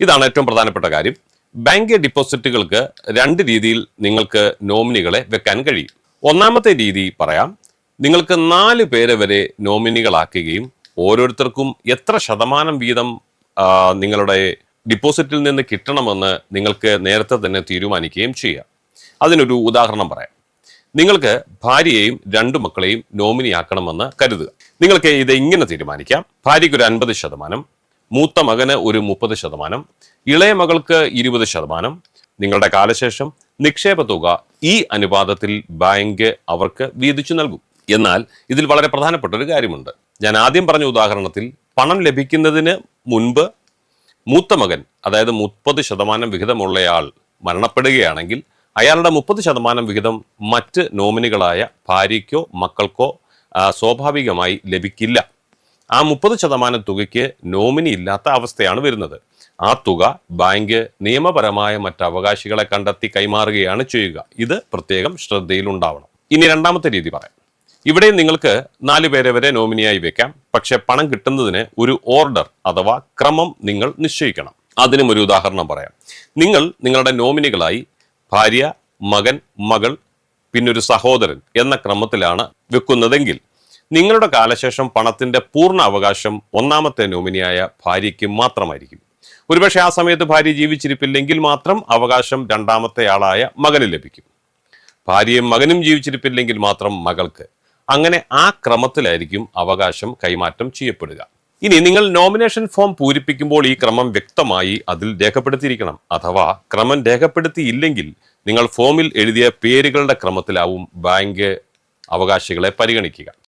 ഇതാണ് ഏറ്റവും പ്രധാനപ്പെട്ട കാര്യം. ബാങ്ക് ഡിപ്പോസിറ്റുകൾക്ക് രണ്ട് രീതിയിൽ നിങ്ങൾക്ക് നോമിനികളെ വെക്കാൻ കഴിയും. ഒന്നാമത്തെ രീതി പറയാം. നിങ്ങൾക്ക് നാല് പേരെ വരെ നോമിനികളാക്കുകയും ഓരോരുത്തർക്കും എത്ര ശതമാനം വീതം നിങ്ങളുടെ ഡിപ്പോസിറ്റിൽ നിന്ന് കിട്ടണമെന്ന് നിങ്ങൾക്ക് നേരത്തെ തന്നെ തീരുമാനിക്കുകയും ചെയ്യാം. അതിനൊരു ഉദാഹരണം പറയാം. നിങ്ങൾക്ക് ഭാര്യയെയും രണ്ടു മക്കളെയും നോമിനിയാക്കണമെന്ന് കരുതുക. നിങ്ങൾക്ക് ഇത് ഇങ്ങനെ തീരുമാനിക്കാം? ഭാര്യയ്ക്ക് ഒരു അൻപത് ശതമാനം മൂത്ത മകന് ഒരു മുപ്പത് ശതമാനം ഇളയ മകൾക്ക് ഇരുപത് ശതമാനം. നിങ്ങളുടെ കാലശേഷം നിക്ഷേപ തുക ഈ അനുപാതത്തിൽ ബാങ്ക് അവർക്ക് വീതിച്ചു നൽകും. എന്നാൽ ഇതിൽ വളരെ പ്രധാനപ്പെട്ട ഒരു കാര്യമുണ്ട്. ഞാൻ ആദ്യം പറഞ്ഞ ഉദാഹരണത്തിൽ പണം ലഭിക്കുന്നതിന് മുൻപ് മൂത്ത മകൻ അതായത് മുപ്പത് ശതമാനം വിഹിതമുള്ളയാൾ മരണപ്പെടുകയാണെങ്കിൽ അയാളുടെ മുപ്പത് ശതമാനം വിഹിതം മറ്റ് നോമിനികളായ ഭാര്യയ്ക്കോ മക്കൾക്കോ സ്വാഭാവികമായി ലഭിക്കില്ല. ആ മുപ്പത് ശതമാനം തുകയ്ക്ക് നോമിനി ഇല്ലാത്ത അവസ്ഥയാണ് വരുന്നത്. ആ തുക ബാങ്ക് നിയമപരമായ മറ്റ് അവകാശികളെ കണ്ടെത്തി കൈമാറുകയാണ് ചെയ്യുക. ഇത് പ്രത്യേകം ശ്രദ്ധയിലുണ്ടാവണം ഇനി രണ്ടാമത്തെ രീതി പറയാം. ഇവിടെ നിങ്ങൾക്ക് നാല് പേരെ വരെ നോമിനിയായി വെക്കാം. പക്ഷെ പണം കിട്ടുന്നതിന് ഒരു ഓർഡർ അഥവാ ക്രമം നിങ്ങൾ നിശ്ചയിക്കണം. അതിനും ഒരു ഉദാഹരണം പറയാം. നിങ്ങൾ നിങ്ങളുടെ നോമിനികളായി ഭാര്യ മകൻ മകൾ പിന്നൊരു സഹോദരൻ എന്ന ക്രമത്തിലാണ് വെക്കുന്നതെങ്കിൽ നിങ്ങളുടെ കാലശേഷം പണത്തിന്റെ പൂർണ അവകാശം ഒന്നാമത്തെ നോമിനിയായ ഭാര്യയ്ക്ക് മാത്രമായിരിക്കും. ഒരുപക്ഷെ ആ സമയത്ത് ഭാര്യ ജീവിച്ചിരിപ്പില്ലെങ്കിൽ മാത്രം അവകാശം രണ്ടാമത്തെ ആളായ മകന് ലഭിക്കും. ഭാര്യയും മകനും ജീവിച്ചിരിപ്പില്ലെങ്കിൽ മാത്രം മകൾക്ക്. അങ്ങനെ ആ ക്രമത്തിലായിരിക്കും അവകാശം കൈമാറ്റം ചെയ്യപ്പെടുക. ഇനി നിങ്ങൾ നോമിനേഷൻ ഫോം പൂരിപ്പിക്കുമ്പോൾ ഈ ക്രമം വ്യക്തമായി അതിൽ രേഖപ്പെടുത്തിയിരിക്കണം. അഥവാ ക്രമം രേഖപ്പെടുത്തിയില്ലെങ്കിൽ നിങ്ങൾ ഫോമിൽ എഴുതിയ പേരുകളുടെ ക്രമത്തിലാവും ബാങ്ക് അവകാശികളെ പരിഗണിക്കുക.